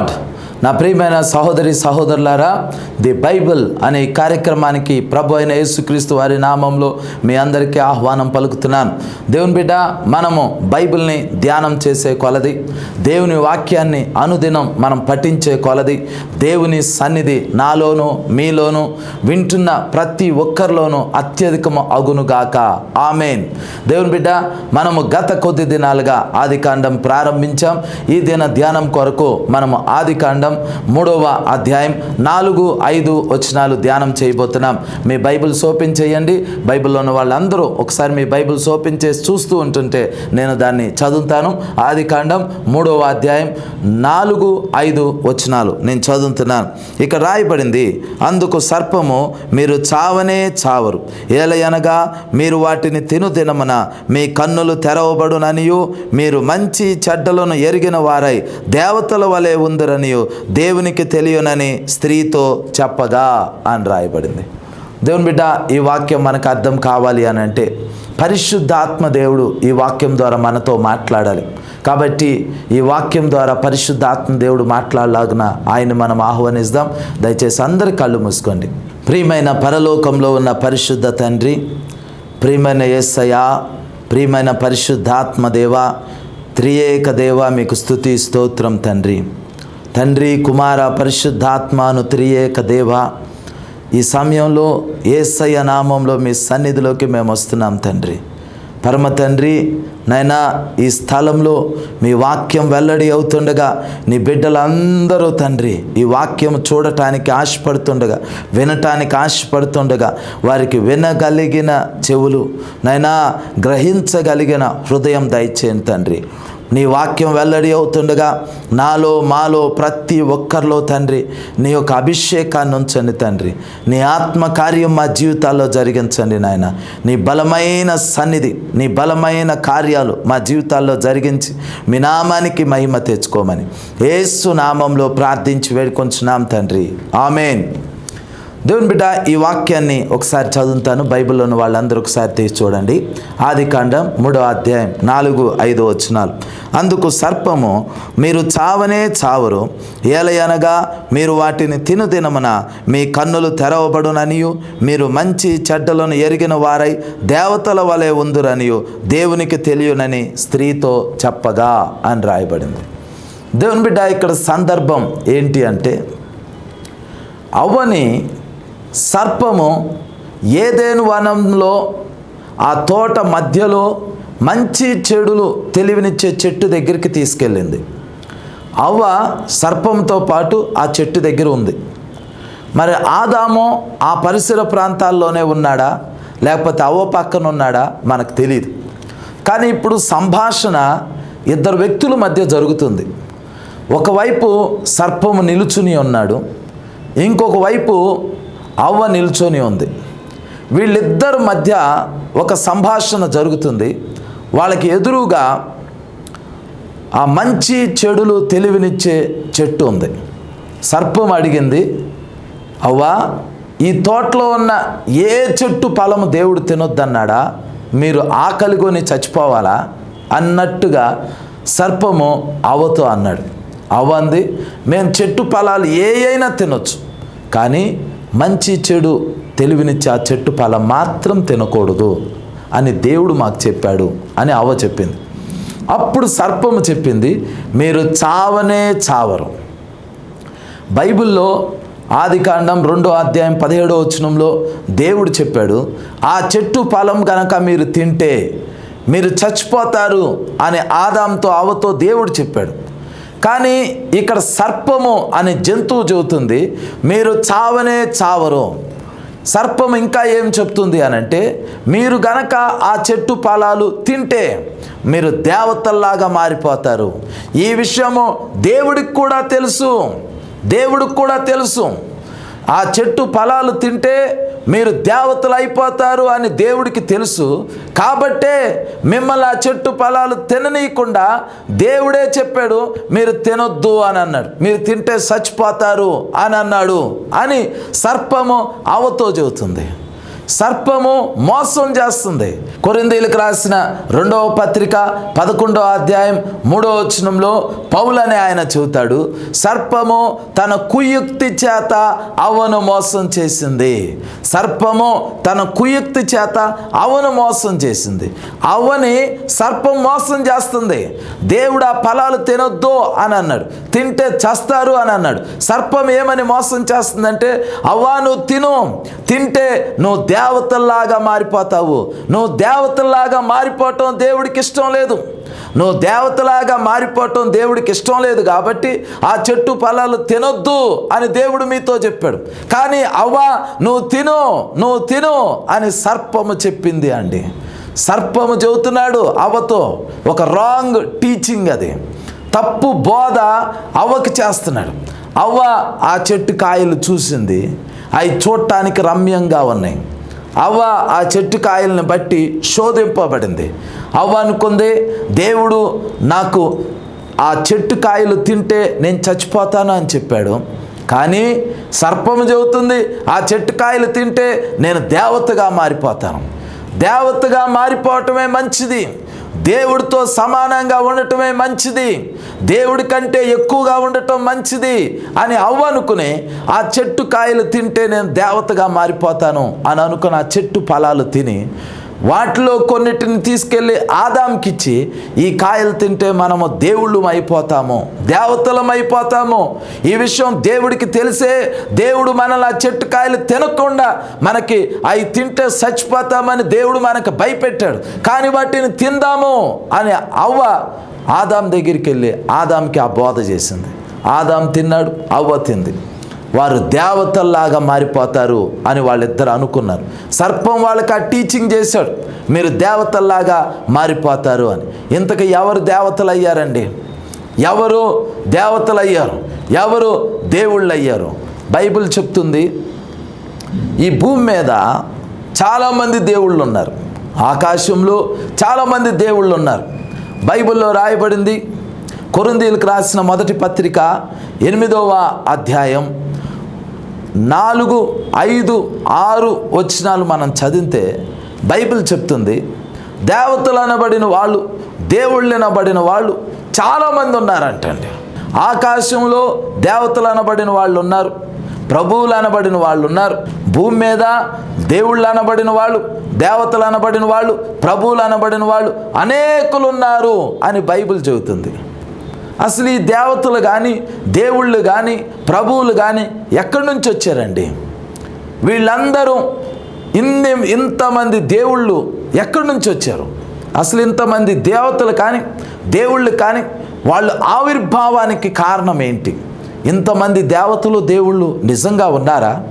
The lord నా ప్రియమైన సహోదరి సహోదరులారా ది బైబిల్ అనే కార్యక్రమానికి ప్రభు అయిన యేసుక్రీస్తు వారి నామంలో మీ అందరికీ ఆహ్వానం పలుకుతున్నాను. దేవుని బిడ్డ మనము బైబిల్ని ధ్యానం చేసే కొలది దేవుని వాక్యాన్ని అనుదినం మనం పఠించే కొలది దేవుని సన్నిధి నాలోను మీలోను వింటున్న ప్రతి ఒక్కరిలోనూ అత్యధికము అగునుగాక ఆమెన్. దేవుని బిడ్డ మనము గత కొద్ది దినాలుగా ఆదికాండం ప్రారంభించాం. ఈ దిన ధ్యానం కొరకు మనము ఆదికాండం మూడవ అధ్యాయం నాలుగు ఐదు వచనాలు ధ్యానం చేయబోతున్నాం. మీ బైబిల్ ఓపెన్ చేయండి బైబిల్లో ఉన్న వాళ్ళందరూ ఒకసారి మీ బైబిల్ ఓపెన్ చేసి చూస్తూ ఉంటుంటే నేను దాన్ని చదువుతాను. ఆదికాండం మూడవ అధ్యాయం నాలుగు ఐదు వచనాలు నేను చదువుతున్నాను. ఇక రాయబడింది అందుకు సర్పము మీరు చావనే చావరు. ఏలయనగా మీరు వాటిని తిను తినమన మీ కన్నులు తెరవబడుననియు మీరు మంచి చెడ్డలను ఎరిగిన వారై దేవతల వలె ఉందరనియు దేవునికి తెలియనని స్త్రీతో చెప్పగా అని రాయబడింది. దేవుని బిడ్డ ఈ వాక్యం మనకు అర్థం కావాలి అని అంటే పరిశుద్ధాత్మ దేవుడు ఈ వాక్యం ద్వారా మనతో మాట్లాడాలి. కాబట్టి ఈ వాక్యం ద్వారా పరిశుద్ధాత్మ దేవుడు మాట్లాడలాగిన ఆయన మనం ఆహ్వానిస్తాం. దయచేసి అందరి కళ్ళు మూసుకోండి. ప్రియమైన పరలోకంలో ఉన్న పరిశుద్ధ తండ్రి ప్రియమైన ఎస్సయ ప్రియమైన పరిశుద్ధాత్మ దేవ త్రియేక దేవ మీకు స్తుతి స్తోత్రం తండ్రి. తండ్రి కుమార పరిశుద్ధాత్మను త్రియేక దేవ ఈ సమయంలో ఏసయ్య నామంలో మీ సన్నిధిలోకి మేము వస్తున్నాం తండ్రి. పరమ తండ్రి నైనా ఈ స్థలంలో మీ వాక్యం వెల్లడి అవుతుండగా నీ బిడ్డలందరూ తండ్రి ఈ వాక్యం చూడటానికి ఆశపడుతుండగా వినటానికి ఆశపడుతుండగా వారికి వినగలిగిన చెవులు నైనా గ్రహించగలిగిన హృదయం దయచేయండి తండ్రి. నీ వాక్యం వెల్లడి అవుతుండగా నాలో మాలో ప్రతి ఒక్కరిలో తండ్రి నీ యొక్క అభిషేకాన్ని ఉంచండి తండ్రి. నీ ఆత్మ కార్యం మా జీవితాల్లో జరిగించండి నాయన. నీ బలమైన సన్నిధి నీ బలమైన కార్యాలు మా జీవితాల్లో జరిగించి మీ నామానికి మహిమ తెచ్చుకోమని. ఏసు నామంలో ప్రార్థించి వేడుకొంచున్నాం తండ్రి. ఆమెన్. దేవుని బిడ్డ ఈ వాక్యాన్ని ఒకసారి చదువుతాను. బైబిల్లోని వాళ్ళందరూ ఒకసారి తీసి చూడండి. ఆది కాండం మూడో అధ్యాయం నాలుగు ఐదు వచనాలు. అందుకు సర్పము మీరు చావనే చావరు. ఏలయనగా మీరు వాటిని తిను తినమన మీ కన్నులు తెరవబడుననియు. మీరు మంచి చెడ్డలను ఎరిగిన వారై దేవతల వలె ఉందురనియు. దేవునికి తెలియనని స్త్రీతో చెప్పగా అని రాయబడింది. దేవుని బిడ్డ ఇక్కడ సందర్భం ఏంటి అంటే అవ్వని సర్పము ఏదేను వనంలో ఆ తోట మధ్యలో మంచి చెడులు తెలివినిచ్చే చెట్టు దగ్గరికి తీసుకెళ్ళింది. అవ్వ సర్పంతో పాటు ఆ చెట్టు దగ్గర ఉంది. మరి ఆదాము ఆ పరిసర ప్రాంతాల్లోనే ఉన్నాడా? లేకపోతే అవ్వ పక్కన ఉన్నాడా? మనకు తెలియదు కానీ ఇప్పుడు సంభాషణ ఇద్దరు వ్యక్తుల మధ్య జరుగుతుంది. ఒకవైపు సర్పము నిలుచుని ఉన్నాడు ఇంకొక వైపు అవ్వ నిల్చొని ఉంది. వీళ్ళిద్దరి మధ్య ఒక సంభాషణ జరుగుతుంది. వాళ్ళకి ఎదురుగా ఆ మంచి చెడులు తెలివినిచ్చే చెట్టు ఉంది. సర్పం అడిగింది అవ్వా ఈ తోటలో ఉన్న ఏ చెట్టు ఫలము దేవుడు తినొద్దన్నాడా? మీరు ఆకలి కొని చచ్చిపోవాలా? అన్నట్టుగా సర్పము అవ్వతో అన్నాడు. అవ్వంది మేము చెట్టు ఫలాలు ఏ అయినా తినొచ్చు. కానీ మంచి చెడు తెలివినిచ్చే ఆ చెట్టు ఫలం మాత్రం తినకూడదు అని దేవుడు మాకు చెప్పాడు అని అవ్వ చెప్పింది. అప్పుడు సర్పము చెప్పింది మీరు చావనే చావరు. బైబిల్లో ఆదికాండం రెండో అధ్యాయం పదిహేడో వచనంలో దేవుడు చెప్పాడు ఆ చెట్టు ఫలం కనుక మీరు తింటే మీరు చచ్చిపోతారు అని ఆదాంతో అవతో దేవుడు చెప్పాడు. కానీ ఇక్కడ సర్పము అనే జంతువు చెబుతుంది మీరు చావనే చావరు. సర్పం ఇంకా ఏం చెప్తుంది అనంటే మీరు గనక ఆ చెట్టు ఫలాలు తింటే మీరు దేవతల్లాగా మారిపోతారు. ఈ విషయము దేవుడికి కూడా తెలుసు. దేవుడికి కూడా తెలుసు. ఆ చెట్టు ఫలాలు తింటే మీరు దేవతలు అయిపోతారు అని దేవుడికి తెలుసు. కాబట్టే మిమ్మల్ని ఆ చెట్టు ఫలాలు తిననీయకుండా దేవుడే చెప్పాడు మీరు తినొద్దు అని అన్నాడు. మీరు తింటే చచ్చిపోతారు అని అన్నాడు అని సర్పము అవతో చెబుతుంది. సర్పము మోసం చేస్తుంది. కొరిందీలకు రాసిన రెండవ పత్రిక పదకొండవ అధ్యాయం మూడవ వచనంలో పౌలని ఆయన చెబుతాడు సర్పము తన కుయుక్తి చేత అవను మోసం చేసింది. సర్పము తన కుయుక్తి చేత అవను మోసం చేసింది. అవని సర్పం మోసం చేస్తుంది. దేవుడు ఆ ఫలాలు తినొద్దు అని అన్నాడు. తింటే చస్తారు అని అన్నాడు. సర్పం ఏమని మోసం చేస్తుందంటే అవ్వా నువ్వు తిను. తింటే నువ్వు దేవతల్లాగా మారిపోతావు. నువ్వు దేవతల్లాగా మారిపోవటం దేవుడికి ఇష్టం లేదు. నువ్వు దేవతలాగా మారిపోవటం దేవుడికి ఇష్టం లేదు కాబట్టి ఆ చెట్టు ఫలాలు తినొద్దు అని దేవుడు మీతో చెప్పాడు. కానీ అవ్వ నువ్వు తిను నువ్వు తిను అని సర్పము చెప్పింది అండి. సర్పము చెబుతున్నాడు అవ్వతో. ఒక రాంగ్ టీచింగ్ అది. తప్పు బోధ అవ్వకి చేస్తున్నాడు. అవ్వ ఆ చెట్టు కాయలు చూసింది. అవి చూడటానికి రమ్యంగా ఉన్నాయి. అవ్వ ఆ చెట్టు కాయల్ని బట్టి శోధింపబడింది. అవ్వ అనుకుంది దేవుడు నాకు ఆ చెట్టు కాయలు తింటే నేను చచ్చిపోతాను అని చెప్పాడు. కానీ సర్పము చెబుతుంది ఆ చెట్టు కాయలు తింటే నేను దేవతగా మారిపోతాను. దేవతగా మారిపోవటమే మంచిది. దేవుడితో సమానంగా ఉండటమే మంచిది. దేవుడి కంటే ఎక్కువగా ఉండటం మంచిది అని అవ్వనుకుని ఆ చెట్టు కాయలు తింటే నేను దేవతగా మారిపోతాను అని అనుకుని ఆ చెట్టు ఫలాలు తిని వాటిలో కొన్నిటిని తీసుకెళ్ళి ఆదాంకిచ్చి ఈ కాయలు తింటే మనము దేవుళ్ళం అయిపోతాము దేవతలం అయిపోతాము. ఈ విషయం దేవుడికి తెలిసే దేవుడు మనల్ని ఆ చెట్టు కాయలు తినకుండా మనకి అవి తింటే చచ్చిపోతామని దేవుడు మనకు భయపెట్టాడు. కానీ వాటిని తిందాము అని అవ్వ ఆదాం దగ్గరికి వెళ్ళి ఆదాంకి ఆ బోధ చేసింది. ఆదాం తిన్నాడు అవ్వ తింది. వారు దేవతల్లాగా మారిపోతారు అని వాళ్ళిద్దరు అనుకున్నారు. సర్పం వాళ్ళకి ఆ టీచింగ్ చేశాడు. మీరు దేవతల్లాగా మారిపోతారు అని. ఇంతకు ఎవరు దేవతలు అయ్యారండి ఎవరు దేవతలు అయ్యారు ఎవరు దేవుళ్ళు అయ్యారు బైబిల్ చెప్తుంది ఈ భూమి మీద చాలామంది దేవుళ్ళు ఉన్నారు ఆకాశంలో చాలామంది దేవుళ్ళు ఉన్నారు బైబిల్లో రాయబడింది కొరిందీలకు రాసిన మొదటి పత్రిక ఎనిమిదవ అధ్యాయం నాలుగు ఐదు ఆరు వచనాలు మనం చదివితే బైబిల్ చెప్తుంది దేవతలు అనబడిన వాళ్ళు దేవుళ్ళు అనబడిన వాళ్ళు చాలామంది ఉన్నారంటండి. ఆకాశంలో దేవతలు అనబడిన వాళ్ళు ఉన్నారు ప్రభువులు అనబడిన వాళ్ళు ఉన్నారు భూమి మీద దేవుళ్ళు అనబడిన వాళ్ళు దేవతలు అనబడిన వాళ్ళు ప్రభువులు అనబడిన వాళ్ళు అనేకులు ఉన్నారు అని బైబిల్ చెబుతుంది. అసలు ఈ దేవతలు కానీ దేవుళ్ళు కానీ ప్రభువులు కానీ ఎక్కడి నుంచి వచ్చారండి? వీళ్ళందరూ ఇన్ని ఇంతమంది దేవుళ్ళు ఎక్కడి నుంచి వచ్చారు? అసలు ఇంతమంది దేవతలు కానీ దేవుళ్ళు కానీ వాళ్ళు ఆవిర్భావానికి కారణం ఏంటి? ఇంతమంది దేవతలు దేవుళ్ళు నిజంగా ఉన్నారా?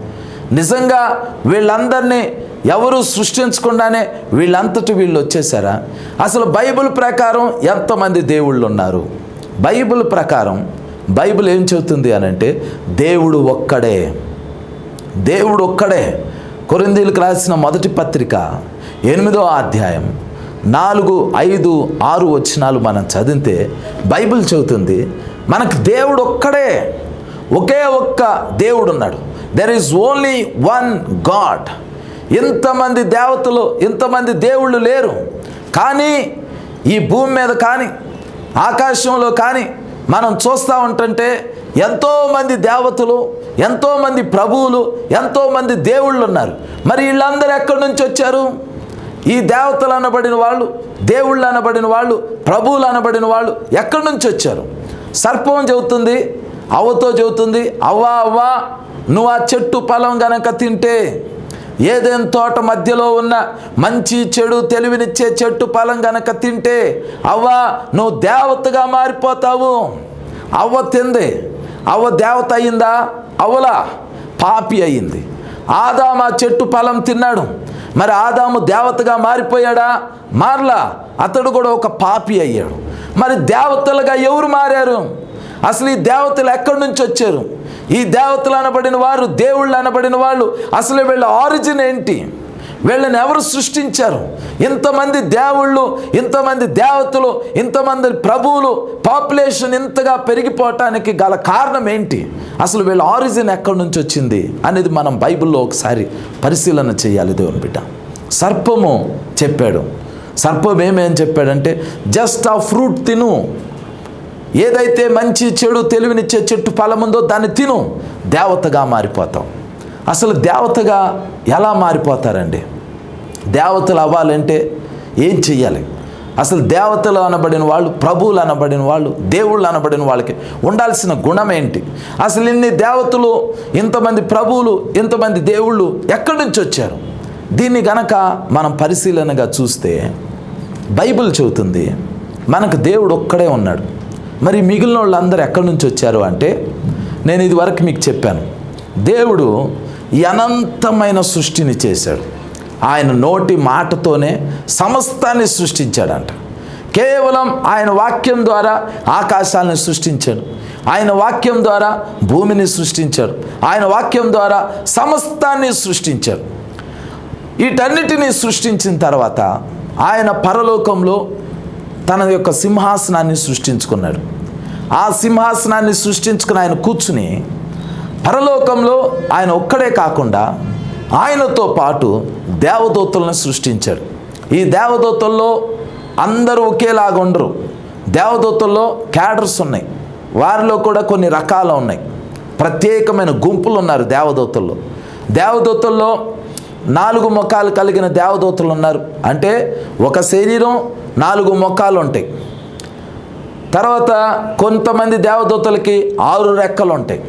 నిజంగా వీళ్ళందరినీ ఎవరు సృష్టించకుండానే వీళ్ళంతటి వీళ్ళు వచ్చేసారా? అసలు బైబిల్ ప్రకారం ఎంతమంది దేవుళ్ళు ఉన్నారు? బైబిల్ ప్రకారం బైబిల్ ఏం చెబుతుంది అని అంటే దేవుడు ఒక్కడే. దేవుడు ఒక్కడే. కొరిందీలకు రాసిన మొదటి పత్రిక ఎనిమిదో అధ్యాయం నాలుగు ఐదు ఆరు వచ్చినాలు మనం చదివితే బైబిల్ చెబుతుంది మనకు దేవుడు ఒక్కడే. ఒకే ఒక్క దేవుడు ఉన్నాడు. There is only one God ఇంతమంది దేవతలు ఇంతమంది దేవుళ్ళు లేరు. కానీ ఈ భూమి మీద కానీ ఆకాశంలో కానీ మనం చూస్తూ ఉంటుంటే ఎంతోమంది దేవతలు ఎంతోమంది ప్రభువులు ఎంతోమంది దేవుళ్ళు ఉన్నారు. మరి వీళ్ళందరూ ఎక్కడి నుంచి వచ్చారు? ఈ దేవతలు అనబడిన వాళ్ళు దేవుళ్ళు అనబడిన వాళ్ళు ప్రభువులు అనబడిన వాళ్ళు ఎక్కడి నుంచి వచ్చారు? సర్పం చెబుతుంది అవ్వతో చెబుతుంది అవ్వా అవ్వా నువ్వు ఆ చెట్టు ఫలం గనక తింటే ఏదైనా తోట మధ్యలో ఉన్న మంచి చెడు తెలివినిచ్చే చెట్టు ఫలం గనక తింటే అవ్వ నువ్వు దేవతగా మారిపోతావు. అవ్వ తింది. అవ్వ దేవత అయిందా? అవ్వలా. పాపి అయింది. ఆదాము ఆ చెట్టు ఫలం తిన్నాడు. మరి ఆదాము దేవతగా మారిపోయాడా? మారలా. అతడు కూడా ఒక పాపి అయ్యాడు. మరి దేవతలుగా ఎవరు మారారు? అసలు ఈ దేవతలు ఎక్కడి నుంచి వచ్చారు? ఈ దేవతలు అనబడిన వారు దేవుళ్ళు అనబడిన వాళ్ళు అసలు వీళ్ళ ఆరిజిన్ ఏంటి? వీళ్ళని ఎవరు సృష్టించారు? ఇంతమంది దేవుళ్ళు ఇంతమంది దేవతలు ఇంతమంది ప్రభువులు పాపులేషన్ ఇంతగా పెరిగిపోవటానికి గల కారణం ఏంటి? అసలు వీళ్ళ ఆరిజిన్ ఎక్కడి నుంచి వచ్చింది అనేది మనం బైబిల్లో ఒకసారి పరిశీలన చేయాలి దేవుని బిడ్డ. సర్పము చెప్పాడు. సర్పం ఏమేం చెప్పాడంటే జస్ట్ ఆ ఫ్రూట్ తిను ఏదైతే మంచి చెడు తెలివినిచ్చే చెట్టు ఫలం ఉందో దాన్ని తిను. దేవతగా మారిపోతాం. అసలు దేవతగా ఎలా మారిపోతారండి? దేవతలు అవ్వాలంటే ఏం చెయ్యాలి? అసలు దేవతలు అనబడిన వాళ్ళు ప్రభువులు అనబడిన వాళ్ళు దేవుళ్ళు అనబడిన వాళ్ళకి ఉండాల్సిన గుణం ఏంటి? అసలు ఇన్ని దేవతలు ఇంతమంది ప్రభువులు ఇంతమంది దేవుళ్ళు ఎక్కడి నుంచి వచ్చారు? దీన్ని గనక మనం పరిశీలనగా చూస్తే బైబిల్ చెబుతుంది మనకు దేవుడు ఒక్కడే ఉన్నాడు. మరి మిగిలిన వాళ్ళందరూ ఎక్కడి నుంచి వచ్చారు అంటే నేను ఇదివరకు మీకు చెప్పాను. దేవుడు అనంతమైన సృష్టిని చేశాడు. ఆయన నోటి మాటతోనే సమస్తాన్ని సృష్టించాడంట. కేవలం ఆయన వాక్యం ద్వారా ఆకాశాలను సృష్టించాడు. ఆయన వాక్యం ద్వారా భూమిని సృష్టించాడు. ఆయన వాక్యం ద్వారా సమస్తాన్ని సృష్టించాడు. వీటన్నిటినీ సృష్టించిన తర్వాత ఆయన పరలోకంలో తన యొక్క సింహాసనాన్ని సృష్టించుకున్నాడు. ఆ సింహాసనాన్ని సృష్టించుకుని ఆయన కూర్చుని పరలోకంలో ఆయన ఒక్కడే కాకుండా ఆయనతో పాటు దేవదూతలను సృష్టించాడు. ఈ దేవదూతల్లో అందరూ ఒకేలాగా ఉండరు. దేవదూతల్లో క్యాడర్స్ ఉన్నాయి. వారిలో కూడా కొన్ని రకాలు ఉన్నాయి. ప్రత్యేకమైన గుంపులు ఉన్నారు దేవదూతల్లో. దేవదూతల్లో నాలుగు ముఖాలు కలిగిన దేవదూతలు ఉన్నారు. అంటే ఒక శరీరం నాలుగు ముఖాలు ఉంటాయి తర్వాత కొంతమంది దేవదూతలకి ఆరు రెక్కలు ఉంటాయి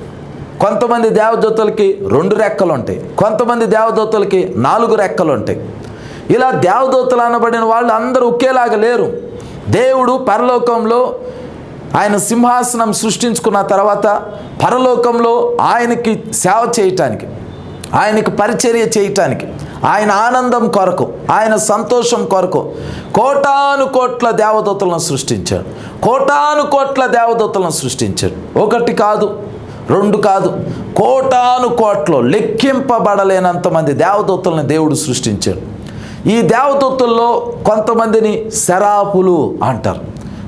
కొంతమంది దేవదూతలకి రెండు రెక్కలు ఉంటాయి కొంతమంది దేవదూతలకి నాలుగు రెక్కలు ఉంటాయి ఇలా దేవదూతలు అనబడిన వాళ్ళు అందరూ ఒకేలాగా లేరు. దేవుడు పరలోకంలో ఆయన సింహాసనం సృష్టించుకున్న తర్వాత పరలోకంలో ఆయనకి సేవ చేయటానికి ఆయనకు పరిచర్య చేయటానికి ఆయన ఆనందం కొరకు ఆయన సంతోషం కొరకు కోటాను కోట్ల దేవదూతలను సృష్టించాడు. కోటాను కోట్ల దేవదూతలను సృష్టించాడు. ఒకటి కాదు రెండు కాదు కోటాను కోట్లు లెక్కింపబడలేనంత మంది దేవదూతలను దేవుడు సృష్టించాడు. ఈ దేవదూతల్లో కొంతమందిని శరాపులు అంటారు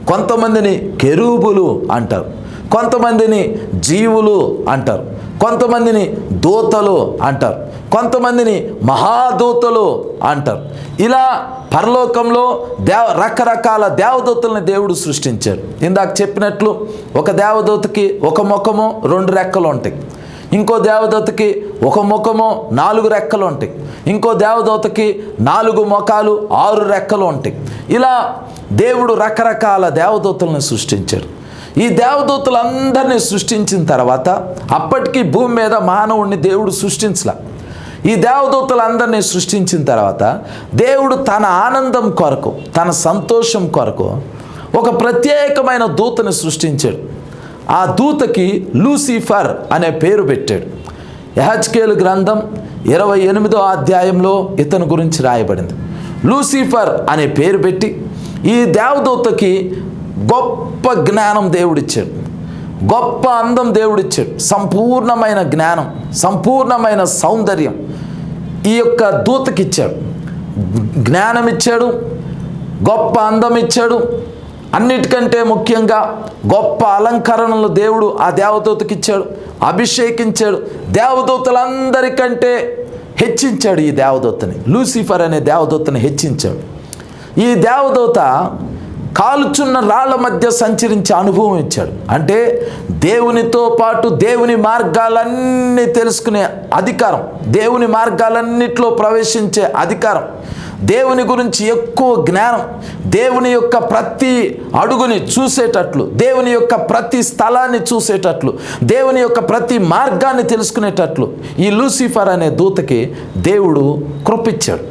కొంతమందిని కెరూబులు అంటారు. కొంతమందిని జీవులు అంటారు. కొంతమందిని దూతలు అంటారు. కొంతమందిని మహాదూతలు అంటారు. ఇలా పరలోకంలో దేవ రకరకాల దేవదూతల్ని దేవుడు సృష్టించాడు. ఇందాక చెప్పినట్లు ఒక దేవదూతకి ఒక ముఖము రెండు రెక్కలు ఉంటాయి. ఇంకో దేవదూతకి ఒక ముఖము నాలుగు రెక్కలు ఉంటాయి. ఇంకో దేవదూతకి నాలుగు ముఖాలు ఆరు రెక్కలు ఉంటాయి. ఇలా దేవుడు రకరకాల దేవదూతలను సృష్టించాడు. ఈ దేవదూతలందరినీ సృష్టించిన తర్వాత అప్పటికి భూమి మీద మానవుణ్ణి దేవుడు సృష్టించలా. ఈ దేవదూతలందరినీ సృష్టించిన తర్వాత దేవుడు తన ఆనందం కొరకు తన సంతోషం కొరకు ఒక ప్రత్యేకమైన దూతని సృష్టించాడు. ఆ దూతకి లూసిఫర్ అనే పేరు పెట్టాడు. యహజ్కేలు గ్రంథం ఇరవై ఎనిమిదో అధ్యాయంలో ఇతని గురించి రాయబడింది. లూసిఫర్ అనే పేరు పెట్టి ఈ దేవదూతకి గొప్ప జ్ఞానం దేవుడిచ్చాడు. గొప్ప అందం దేవుడిచ్చాడు. సంపూర్ణమైన జ్ఞానం సంపూర్ణమైన సౌందర్యం ఈ యొక్క దూతకి ఇచ్చాడు జ్ఞానం ఇచ్చాడు గొప్ప అందం ఇచ్చాడు అన్నిటికంటే ముఖ్యంగా గొప్ప అలంకరణలు దేవుడు ఆ దేవదూతకి ఇచ్చాడు అభిషేకించాడు. దేవదూతలందరికంటే హెచ్చించాడు ఈ దేవదూతని. లూసిఫర్ అనే దేవదూతని హెచ్చించాడు. ఈ దేవదూత కాలుచున్న రాళ్ళ మధ్య సంచరించే అనుభవం ఇచ్చాడు. అంటే దేవునితో పాటు దేవుని మార్గాలన్నీ తెలుసుకునే అధికారం దేవుని మార్గాలన్నిట్లో ప్రవేశించే అధికారం దేవుని గురించి ఎక్కువ జ్ఞానం దేవుని యొక్క ప్రతి అడుగుని చూసేటట్లు దేవుని యొక్క ప్రతి స్థలాన్ని చూసేటట్లు దేవుని యొక్క ప్రతి మార్గాన్ని తెలుసుకునేటట్లు ఈ లూసిఫర్ అనే దూతకి దేవుడు కృపిచ్చాడు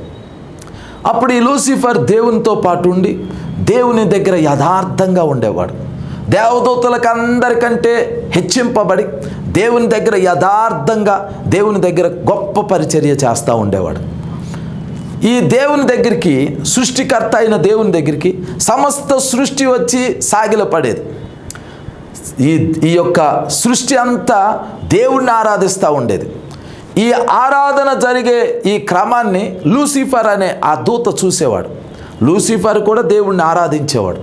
అప్పుడు ఈ లూసిఫర్ దేవునితో పాటు ఉండి దేవుని దగ్గర యథార్థంగా ఉండేవాడు. దేవదూతలకు అందరికంటే హెచ్చింపబడి దేవుని దగ్గర యథార్థంగా దేవుని దగ్గర గొప్ప పరిచర్య చేస్తూ ఉండేవాడు. ఈ దేవుని దగ్గరికి సృష్టికర్త అయిన దేవుని దగ్గరికి సమస్త సృష్టి వచ్చి సాగిలపడేది ఈ ఈ యొక్క సృష్టి అంతా దేవుణ్ణి ఆరాధిస్తూ ఉండేది. ఈ ఆరాధన జరిగే ఈ క్రమాన్ని లూసిఫర్ అనే ఆ దూత చూసేవాడు. లూసిఫర్ కూడా దేవుణ్ణి ఆరాధించేవాడు.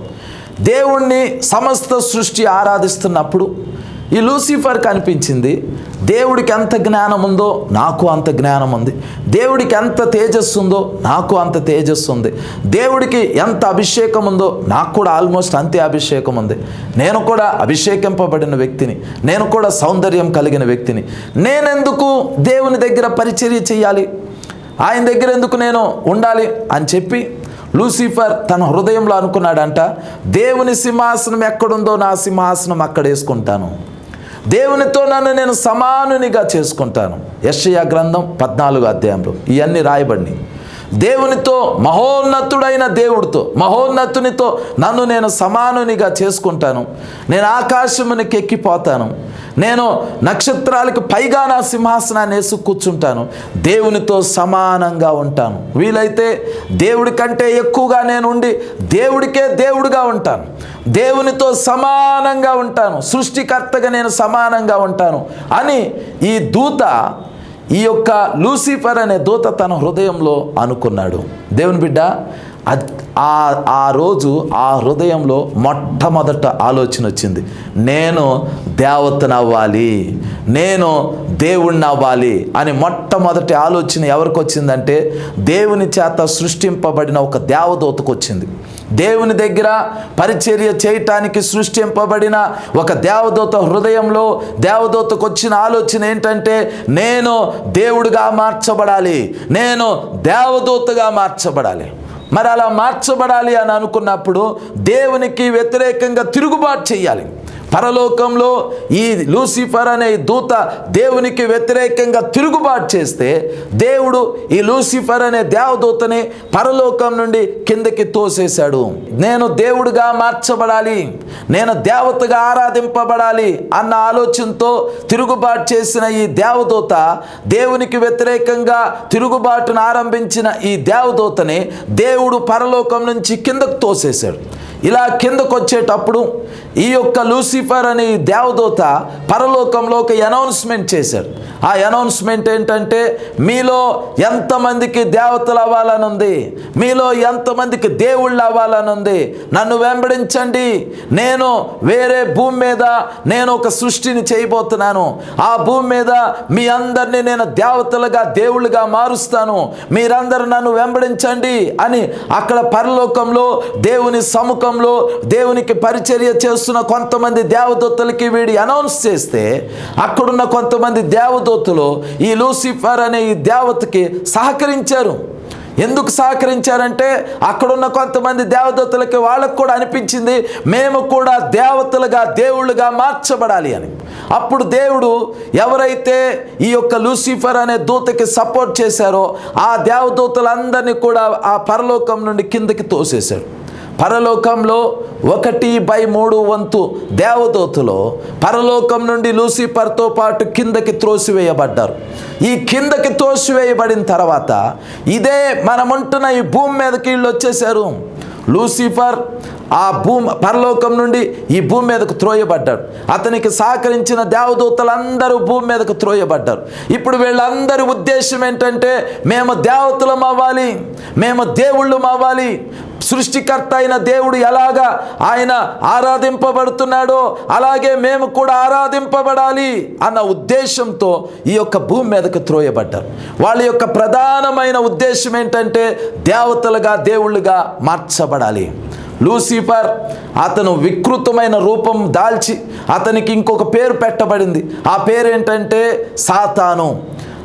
దేవుణ్ణి సమస్త సృష్టి ఆరాధిస్తున్నప్పుడు ఈ లూసిఫర్ కనిపించింది. దేవుడికి ఎంత జ్ఞానం ఉందో నాకు అంత జ్ఞానం ఉంది. దేవుడికి ఎంత తేజస్సు ఉందో నాకు అంత తేజస్సు ఉంది. దేవుడికి ఎంత అభిషేకం ఉందో నాకు కూడా ఆల్మోస్ట్ అంతే అభిషేకం ఉంది. నేను కూడా అభిషేకింపబడిన వ్యక్తిని నేను కూడా సౌందర్యం కలిగిన వ్యక్తిని. నేనెందుకు దేవుని దగ్గర పరిచర్య చేయాలి ఆయన దగ్గర ఎందుకు నేను ఉండాలి? అని చెప్పి లూసిఫర్ తన హృదయంలో అనుకున్నాడంట దేవుని సింహాసనం ఎక్కడుందో నా సింహాసనం అక్కడ వేసుకుంటాను. దేవునితో నన్ను నేను సమానునిగా చేసుకుంటాను. యెషయా గ్రంథం పద్నాలుగు అధ్యాయంలో ఇవన్నీ రాయబడినాయి. దేవునితో మహోన్నతుడైన దేవుడితో మహోన్నతునితో నన్ను నేను సమానునిగా చేసుకుంటాను. నేను ఆకాశమునికి ఎక్కిపోతాను. నేను నక్షత్రాలకు పైగా నా సింహాసనాన్ని వేసు కూర్చుంటాను. దేవునితో సమానంగా ఉంటాను. వీలైతే దేవుడి కంటే ఎక్కువగా నేను ఉండి దేవుడికే దేవుడిగా ఉంటాను. దేవునితో సమానంగా ఉంటాను. సృష్టికర్తగా నేను సమానంగా ఉంటాను అని ఈ దూత ఈ యొక్క లూసిఫర్ అనే దూత తన హృదయంలో అనుకున్నాడు. దేవుని బిడ్డ ఆ రోజు ఆ హృదయంలో మొట్టమొదట ఆలోచన వచ్చింది. నేను దేవతనవ్వాలి నేను దేవుణ్ణి అవ్వాలి అని మొట్టమొదటి ఆలోచన ఎవరికి వచ్చిందంటే దేవుని చేత సృష్టింపబడిన ఒక దేవదూతకు వచ్చింది. దేవుని దగ్గర పరిచర్య చేయటానికి సృష్టింపబడిన ఒక దేవదూత హృదయంలో దేవదూతకు వచ్చిన ఆలోచన ఏంటంటే నేను దేవుడిగా మార్చబడాలి. నేను దేవదూతగా మార్చబడాలి. మరి అలా మార్చబడాలి అని అనుకున్నప్పుడు దేవునికి వ్యతిరేకంగా తిరుగుబాటు చేయాలి. పరలోకంలో ఈ లూసిఫర్ అనే దూత దేవునికి వ్యతిరేకంగా తిరుగుబాటు చేస్తే దేవుడు ఈ లూసిఫర్ అనే దేవదూతని పరలోకం నుండి కిందకి తోసేశాడు. నేను దేవుడుగా మార్చబడాలి. నేను దేవతగా ఆరాధింపబడాలి అన్న ఆలోచనతో తిరుగుబాటు చేసిన ఈ దేవదూత దేవునికి వ్యతిరేకంగా తిరుగుబాటును ఆరంభించిన ఈ దేవదూతని దేవుడు పరలోకం నుంచి కిందకు తోసేశాడు. ఇలా కిందకు వచ్చేటప్పుడు ఈ యొక్క లూసిఫర్ అనే దేవదూత పరలోకంలో ఒక అనౌన్స్మెంట్ చేశాడు. ఆ అనౌన్స్మెంట్ ఏంటంటే మీలో ఎంతమందికి దేవతలు అవ్వాలని ఉంది మీలో ఎంతమందికి దేవుళ్ళు అవ్వాలని ఉంది నన్ను వెంబడించండి నేను వేరే భూమి మీద నేను ఒక సృష్టిని చేయబోతున్నాను ఆ భూమి మీద మీ అందరినీ నేను దేవతలుగా దేవుళ్ళుగా మారుస్తాను మీరందరూ నన్ను వెంబడించండి అని అక్కడ పరలోకంలో దేవుని సముఖంలో దేవునికి పరిచర్య చేస్తున్న కొంతమంది దేవదూతలకి వీడి అనౌన్స్ చేస్తే అక్కడున్న కొంతమంది దేవదూతలు ఈ లూసిఫర్ అనే ఈ దేవతకి సహకరించారు. ఎందుకు సహకరించారంటే అక్కడున్న కొంతమంది దేవదూతలకి వాళ్ళకు కూడా అనిపించింది మేము కూడా దేవతలుగా దేవుళ్ళుగా మార్చబడాలి అని. అప్పుడు దేవుడు ఎవరైతే ఈ యొక్క లూసిఫర్ అనే దూతకి సపోర్ట్ చేశారో ఆ దేవదూతలందరినీ కూడా ఆ పరలోకం నుండి కిందకి తోసేశాడు. పరలోకంలో ఒకటి బై మూడు వంతు దేవదూతలు పరలోకం నుండి లూసిఫర్తో పాటు కిందకి త్రోసివేయబడ్డారు. ఈ కిందకి త్రోసివేయబడిన తర్వాత ఇదే మనముంటున్న ఈ భూమి మీదకి వీళ్ళు వచ్చేసారు లూసిఫర్ ఆ భూమి పరలోకం నుండి ఈ భూమి మీదకు త్రోయబడ్డాడు. అతనికి సహకరించిన దేవదూతలందరూ భూమి మీదకు త్రోయబడ్డారు. ఇప్పుడు వీళ్ళందరి ఉద్దేశం ఏంటంటే మేము దేవతలం అవ్వాలి మేము దేవుళ్ళం అవ్వాలి. సృష్టికర్త అయిన దేవుడు ఎలాగా ఆయన ఆరాధింపబడుతున్నాడో అలాగే మేము కూడా ఆరాధింపబడాలి అన్న ఉద్దేశంతో ఈ యొక్క భూమి మీదకు త్రోయబడ్డారు. వాళ్ళ యొక్క ప్రధానమైన ఉద్దేశం ఏంటంటే దేవతలుగా దేవుళ్ళుగా మార్చబడాలి. లూసిఫర్ అతను వికృతమైన రూపం దాల్చి అతనికి ఇంకొక పేరు పెట్టబడింది. ఆ పేరు ఏంటంటే సాతాను.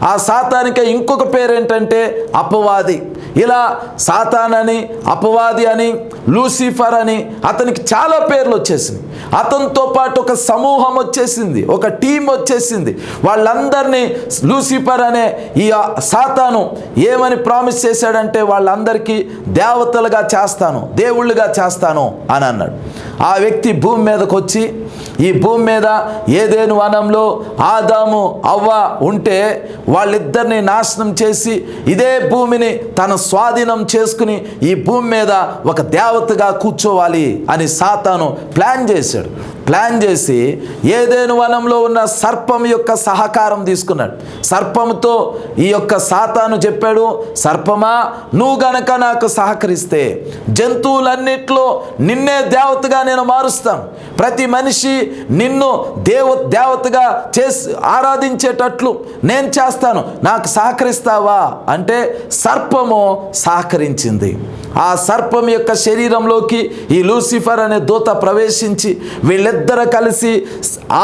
ఆ సాతానికి ఇంకొక పేరేంటంటే అపవాది. ఇలా సాతాన్ అని అపవాది అని లూసిఫర్ అని అతనికి చాలా పేర్లు వచ్చేసింది అతనితో పాటు ఒక సమూహం వచ్చేసింది ఒక టీం వచ్చేసింది. వాళ్ళందరినీ లూసిఫర్ అనే ఈ సాతాను ఏమని ప్రామిస్ చేశాడంటే వాళ్ళందరికీ దేవతలుగా చేస్తాను దేవుళ్ళుగా చేస్తాను అని అన్నాడు. ఆ వ్యక్తి భూమి మీదకి వచ్చి ఈ భూమి మీద ఏదేను వనంలో ఆదాము అవ్వ ఉంటే వాళ్ళిద్దరిని నాశనం చేసి ఇదే భూమిని తన స్వాధీనం చేసుకుని ఈ భూమి మీద ఒక దేవతగా కూర్చోవాలి అని సాతాను ప్లాన్ చేశాడు. ప్లాన్ చేసి ఏదేను వనంలో ఉన్న సర్పం యొక్క సహకారం తీసుకున్నాడు. సర్పంతో ఈ యొక్క సాతాను చెప్పాడు సర్పమా నువ్వు గనక నాకు సహకరిస్తే జంతువులన్నిట్లో నిన్నే దేవతగా నేను మారుస్తాను. ప్రతి మనిషి నిన్ను దేవ దేవతగా చేసి ఆరాధించేటట్లు నేను చేస్తాను. నాకు సహకరిస్తావా? అంటే సర్పము సహకరించింది. ఆ సర్పం యొక్క శరీరంలోకి ఈ లూసిఫర్ అనే దూత ప్రవేశించి వీళ్ళ వీళ్ళిద్దరు కలిసి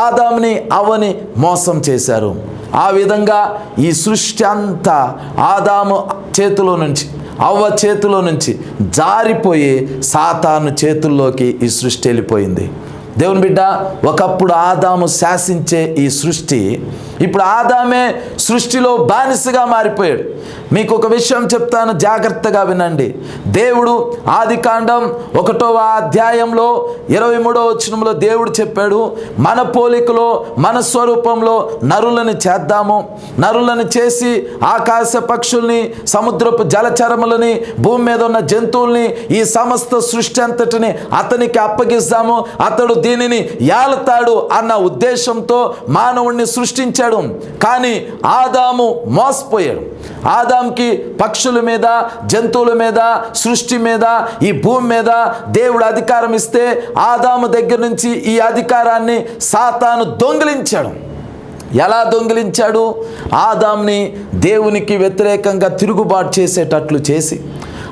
ఆదాంని అవని మోసం చేశారు. ఆ విధంగా ఈ సృష్టి అంతా ఆదాము చేతిలో నుంచి అవ్వ చేతిలో నుంచి జారిపోయి సాతాను చేతుల్లోకి ఈ సృష్టి వెళ్ళిపోయింది. దేవుని బిడ్డ ఒకప్పుడు ఆదాము శాసించే ఈ సృష్టి ఇప్పుడు ఆదామే సృష్టిలో బానిసగా మారిపోయాడు. మీకు ఒక విషయం చెప్తాను జాగ్రత్తగా వినండి. దేవుడు ఆది కాండం ఒకటవ అధ్యాయంలో ఇరవై మూడవ వచనంలో దేవుడు చెప్పాడు మన పోలికలో మన స్వరూపంలో నరులను చేద్దాము. నరులను చేసి ఆకాశ పక్షుల్ని సముద్రపు జలచరములని భూమి మీద ఉన్న జంతువుల్ని ఈ సమస్త సృష్టి అంతటిని అతనికి అప్పగిస్తాము. అతడు దీనిని ఏలతాడు అన్న ఉద్దేశంతో మానవుణ్ణి సృష్టించాడు. కానీ ఆదాము మోసపోయాడు. ఆదాంకి పక్షుల మీద జంతువుల మీద సృష్టి మీద ఈ భూమి మీద దేవుడు అధికారం ఇస్తే ఆదాము దగ్గర నుంచి ఈ అధికారాన్ని సాతాను దొంగిలించాడు. ఎలా దొంగిలించాడు? ఆదాంని దేవునికి వ్యతిరేకంగా తిరుగుబాటు చేసేటట్లు చేసి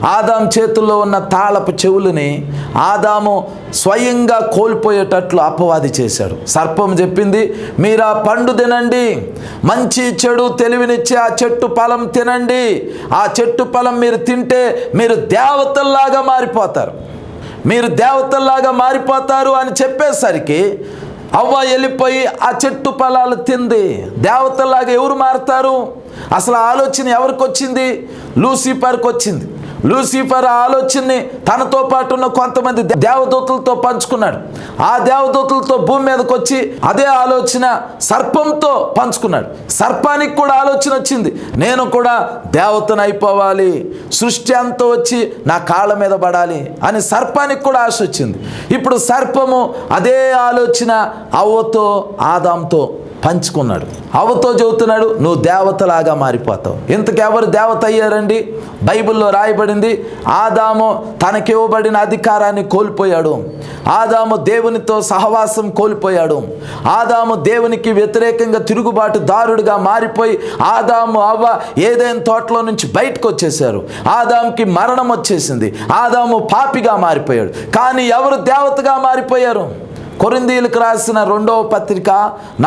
ఆదాం చేతుల్లో ఉన్న తాళపు చెవులని ఆదాము స్వయంగా కోల్పోయేటట్లు అపవాది చేశాడు. సర్పం చెప్పింది మీరు ఆ పండు తినండి మంచి చెడు తెలివినిచ్చే ఆ చెట్టు ఫలం తినండి. ఆ చెట్టు ఫలం మీరు తింటే మీరు దేవతల్లాగా మారిపోతారు. మీరు దేవతల్లాగా మారిపోతారు అని చెప్పేసరికి అవ్వ వెళ్ళిపోయి ఆ చెట్టు ఫలాలు తింది. దేవతల్లాగా ఎవరు మారుతారు? అసలు ఆలోచన ఎవరికి వచ్చింది? లూసిఫర్కి వచ్చింది. లూసిఫర్ ఆలోచనని తనతో పాటు ఉన్న కొంతమంది దేవదూతలతో పంచుకున్నాడు. ఆ దేవదూతలతో భూమి మీదకి వచ్చి అదే ఆలోచన సర్పంతో పంచుకున్నాడు. సర్పానికి కూడా ఆలోచన వచ్చింది. నేను కూడా దేవతను అయిపోవాలి. సృష్టి అంతా వచ్చి నా కాళ్ళ మీద పడాలి అని సర్పానికి కూడా ఆశ వచ్చింది. ఇప్పుడు సర్పము అదే ఆలోచన అవ్వతో ఆదాంతో పంచుకున్నాడు. అవతో చెబుతున్నాడు నువ్వు దేవతలాగా మారిపోతావు. ఇంతకెవరు దేవత అయ్యారండి? బైబిల్లో రాయబడింది ఆదాము తనకివ్వబడిన అధికారాన్ని కోల్పోయాడు. ఆదాము దేవునితో సహవాసం కోల్పోయాడు. ఆదాము దేవునికి వ్యతిరేకంగా తిరుగుబాటు దారుడుగా మారిపోయి ఆదాము అవ్వ ఏదైనా తోటలో నుంచి బయటకు వచ్చేసారు ఆదాముకి మరణం వచ్చేసింది. ఆదాము పాపిగా మారిపోయాడు. కానీ ఎవరు దేవతగా మారిపోయారు? కొరిందీలకు రాసిన రెండవ పత్రిక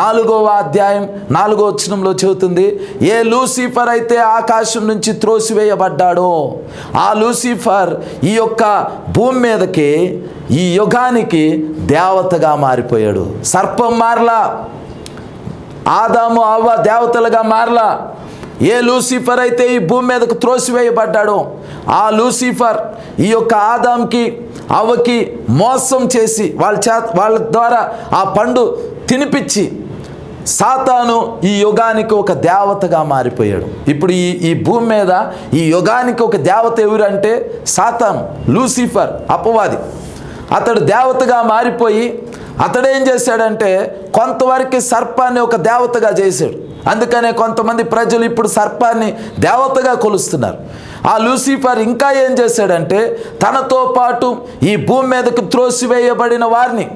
నాలుగవ అధ్యాయం నాలుగో వచనంలో చెబుతుంది ఏ లూసిఫర్ అయితే ఆకాశం నుంచి త్రోసివేయబడ్డాడో ఆ లూసిఫర్ ఈ యొక్క భూమి మీదకి ఈ యుగానికి దేవతగా మారిపోయాడు. సర్పం మారలా ఆదాము అవ్వ దేవతలుగా మారలా. ఏ లూసిఫర్ అయితే ఈ భూమి మీదకు త్రోసివేయబడ్డాడో ఆ లూసిఫర్ ఈ యొక్క ఆదాంకి అవ్వకి మోసం చేసి వాళ్ళ చే వాళ్ళ ద్వారా ఆ పండు తినిపించి సాతాను ఈ యుగానికి ఒక దేవతగా మారిపోయాడు. ఇప్పుడు ఈ ఈ భూమి మీద ఈ యుగానికి ఒక దేవత ఎవరంటే సాతాను లూసిఫర్ అపవాది. అతడు దేవతగా మారిపోయి అతడేం చేశాడంటే కొంతవరకు సర్పాన్ని ఒక దేవతగా చేశాడు. అందుకనే కొంతమంది ప్రజలు ఇప్పుడు సర్పాన్ని దేవతగా కొలుస్తున్నారు. ఆ లూసిఫర్ ఇంకా ఏం చేశాడంటే తనతో పాటు ఈ భూమి మీదకు త్రోసివేయబడిన వారిని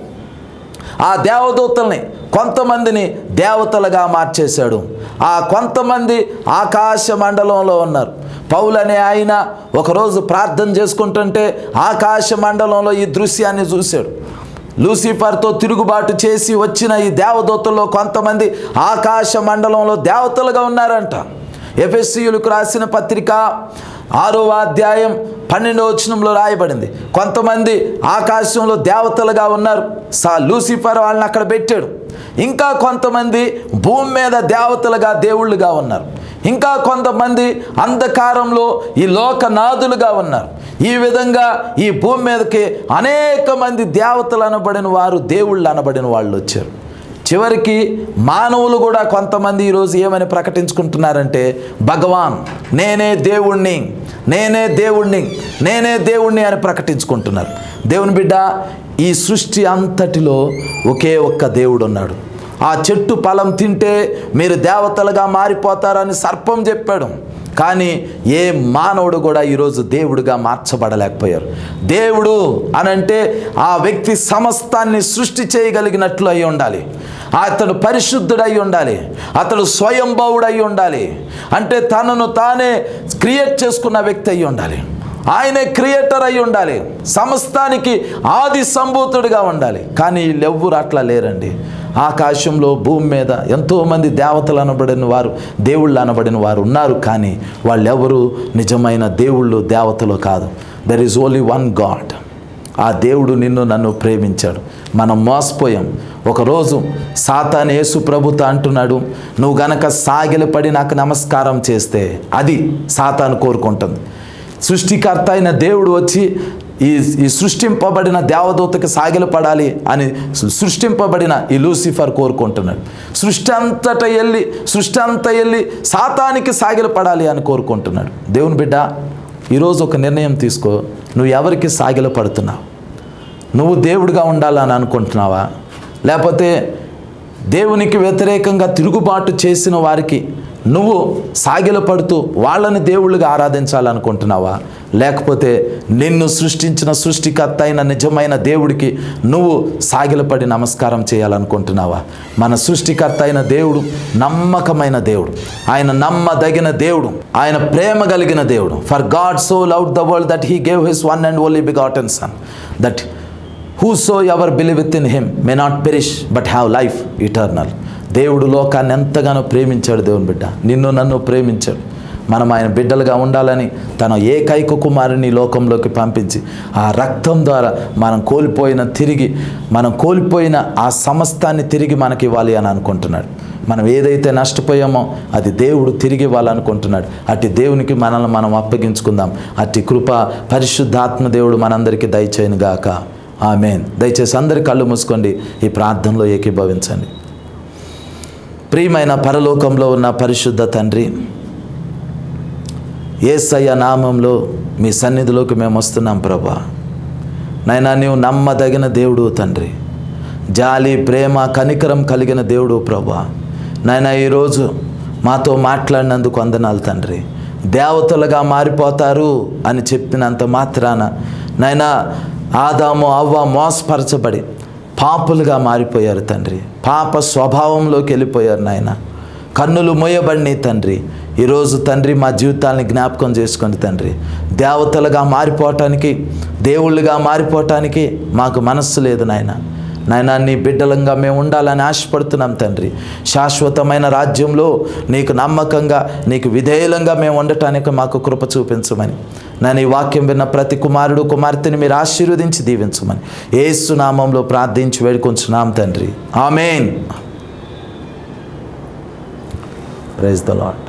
ఆ దేవదూతల్ని కొంతమందిని దేవతలుగా మార్చేశాడు. ఆ కొంతమంది ఆకాశ మండలంలో ఉన్నారు. పౌలు అనే ఆయన ఒకరోజు ప్రార్థన చేసుకుంటుంటే ఆకాశ మండలంలో ఈ దృశ్యాన్ని చూశాడు. లూసిఫర్తో తిరుగుబాటు చేసి వచ్చిన ఈ దేవదూతల్లో కొంతమంది ఆకాశ మండలంలో దేవతలుగా ఉన్నారంట. ఎఫ్ఎస్సీయులకు రాసిన పత్రిక ఆరవ అధ్యాయం పన్నెండవ వచనంలో రాయబడింది. కొంతమంది ఆకాశంలో దేవతలుగా ఉన్నారు. సా లూసిఫర్ వాళ్ళని అక్కడ పెట్టాడు. ఇంకా కొంతమంది భూమి మీద దేవతలుగా దేవుళ్ళుగా ఉన్నారు. ఇంకా కొంతమంది అంధకారంలో ఈ లోకనాథులుగా ఉన్నారు. ఈ విధంగా ఈ భూమి మీదకి అనేక మంది దేవతలు అనబడిన వారు దేవుళ్ళు అనబడిన వాళ్ళు వచ్చారు. చివరికి మానవులు కూడా కొంతమంది ఈరోజు ఏమని ప్రకటించుకుంటున్నారంటే భగవాన్ నేనే దేవుణ్ణి నేనే దేవుణ్ణి నేనే దేవుణ్ణి అని ప్రకటించుకుంటున్నారు. దేవుని బిడ్డ ఈ సృష్టి అంతటిలో ఒకే ఒక్క దేవుడు ఉన్నాడు ఆ చెట్టు ఫలం తింటే మీరు దేవతలుగా మారిపోతారని సర్పం చెప్పాడు. కానీ ఏ మానవుడు కూడా ఈరోజు దేవుడుగా మార్చబడలేకపోయారు. దేవుడు అనంటే ఆ వ్యక్తి సమస్తాన్ని సృష్టి చేయగలిగినట్లు అయి ఉండాలి. అతడు పరిశుద్ధుడై ఉండాలి. అతడు స్వయంభవుడై ఉండాలి. అంటే తనను తానే క్రియేట్ చేసుకున్న వ్యక్తి అయి ఉండాలి. ఆయనే క్రియేటర్ అయి ఉండాలి. సమస్తానికి ఆది సంభూతుడిగా ఉండాలి. కానీ వీళ్ళెవ్వరు అట్లా లేరండి. ఆకాశంలో భూమి మీద ఎంతోమంది దేవతలు అనబడిన వారు దేవుళ్ళు అనబడిన వారు ఉన్నారు. కానీ వాళ్ళెవరు నిజమైన దేవుళ్ళు దేవతలు కాదు. There is only one God ఆ దేవుడు నిన్ను నన్ను ప్రేమించాడు. మనం మోసపోయాం. ఒకరోజు సాతాన్ యేసు ప్రభుత అంటున్నాడు నువ్వు గనక సాగిలపడి నాకు నమస్కారం చేస్తే అది సాతాను కోరుకుంటుంది. సృష్టికర్త అయిన దేవుడు వచ్చి ఈ ఈ సృష్టింపబడిన దేవదూతకి సాగిలపడాలి అని సృష్టింపబడిన ఈ లూసిఫర్ కోరుకుంటున్నాడు. సృష్టి అంతట వెళ్ళి సృష్టి అంతా వెళ్ళి సాతానికి సాగిలపడాలి అని కోరుకుంటున్నాడు. దేవుని బిడ్డ ఈరోజు ఒక నిర్ణయం తీసుకో. నువ్వు ఎవరికి సాగిలపడుతున్నావు నువ్వు దేవుడిగా ఉండాలని అనుకుంటున్నావా? లేకపోతే దేవునికి వ్యతిరేకంగా తిరుగుబాటు చేసిన వారికి నువ్వు సాగిలపడుతూ వాళ్ళని దేవుళ్ళుగా ఆరాధించాలనుకుంటున్నావా? లేకపోతే నిన్ను సృష్టించిన సృష్టికర్త అయిన నిజమైన దేవుడికి నువ్వు సాగిలపడి నమస్కారం చేయాలనుకుంటున్నావా? మన సృష్టికర్త అయిన దేవుడు నమ్మకమైన దేవుడు. ఆయన నమ్మదగిన దేవుడు. ఆయన ప్రేమ కలిగిన దేవుడు. For God so love the world that he gave his one and only begotten son that whosoever believe with in him may not perish but have life eternal దేవుడు లోకాన్ని ఎంతగానో ప్రేమించాడు దేవుని బిడ్డ. నిన్ను నన్ను ప్రేమించాడు. మనం ఆయన బిడ్డలుగా ఉండాలని తన ఏకైక కుమారుని లోకంలోకి పంపించి ఆ రక్తం ద్వారా మనం కోల్పోయిన తిరిగి మనం కోల్పోయిన ఆ సమస్తాన్ని తిరిగి మనకి ఇవ్వాలి అని అనుకుంటున్నాడు. మనం ఏదైతే నష్టపోయామో అది దేవుడు తిరిగి ఇవ్వాలనుకుంటున్నాడు. అట్టి దేవునికి మనల్ని మనం అప్పగించుకుందాం. అట్టి కృప పరిశుద్ధాత్మ దేవుడు మనందరికీ దయచేయను గాక ఆమెన్. దయచేసి అందరి కళ్ళు మూసుకోండి. ఈ ప్రార్థనలో ఏకీభవించండి. ప్రియమైన పరలోకంలో ఉన్న పరిశుద్ధ తండ్రి ఏసయ్య నామంలో మీ సన్నిధిలోకి మేము వస్తున్నాం ప్రభా. నైనా నీవు నమ్మదగిన దేవుడు తండ్రి జాలి ప్రేమ కనికరం కలిగిన దేవుడు ప్రభా. నాయన ఈరోజు మాతో మాట్లాడినందుకు వందనాలు తండ్రి. దేవతలుగా మారిపోతారు అని చెప్పినంత మాత్రాన నైనా ఆదాము అవ్వ మోసపరచబడి పాపులుగా మారిపోయారు తండ్రి. పాప స్వభావంలోకి వెళ్ళిపోయారు నాయన. కన్నులు మోయబడినాయి తండ్రి. ఈరోజు తండ్రి మా జీవితాన్ని జ్ఞాపకం చేసుకోండి తండ్రి. దేవతలుగా మారిపోవటానికి దేవుళ్ళుగా మారిపోవటానికి మాకు మనస్సు లేదు నాయన. నాయన నీ బిడ్డలంగా మేము ఉండాలని ఆశపడుతున్నాం తండ్రి. శాశ్వతమైన రాజ్యంలో నీకు నమ్మకంగా నీకు విధేయులంగా మేము ఉండటానికి మాకు కృప చూపించమని. నేను ఈ వాక్యం విన్న ప్రతి కుమారుడు కుమార్తెని మీరు ఆశీర్వదించి దీవించమని. ఏసు నామంలో ప్రార్థించి వేడుకొంచున్నాం తండ్రి. ఆమెన్. Praise the lord